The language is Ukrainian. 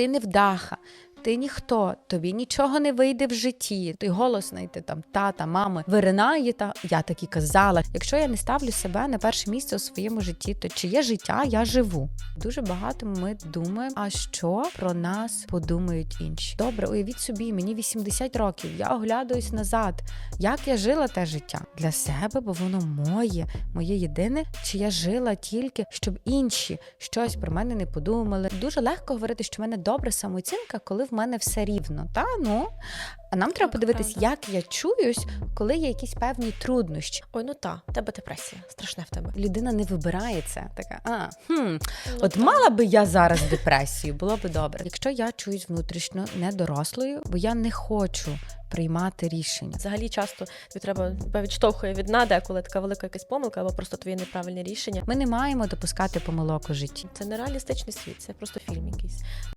ти невдаха. Ти ніхто, тобі нічого не вийде в житті. Ти голос знайти там тата, мами виринає та я так і казала. Якщо я не ставлю себе на перше місце у своєму житті, то чи є життя, я живу. Дуже багато ми думаємо, а що про нас подумають інші. Добре, уявіть собі, мені 80 років. Я оглядаюсь назад. Як я жила те життя для себе, бо воно моє, моє єдине, чи я жила тільки, щоб інші щось про мене не подумали. Дуже легко говорити, що в мене добра самооцінка, коли в мене все рівно. Та ну а нам треба подивитись, як я чуюсь, коли є якісь певні труднощі. Ой, ну та, тебе депресія, страшне в тебе. Людина не вибирає це. Така, а хм, Ну, От та. мала би я зараз депресію, було би добре. Якщо я чуюсь внутрішньо недорослою, бо я не хочу приймати рішення. Взагалі часто тобі треба тебе відштовхує від нади, коли така велика якась помилка або просто твоє неправильне рішення. Ми не маємо допускати помилок у житті. Це не реалістичний світ, це просто фільм якийсь.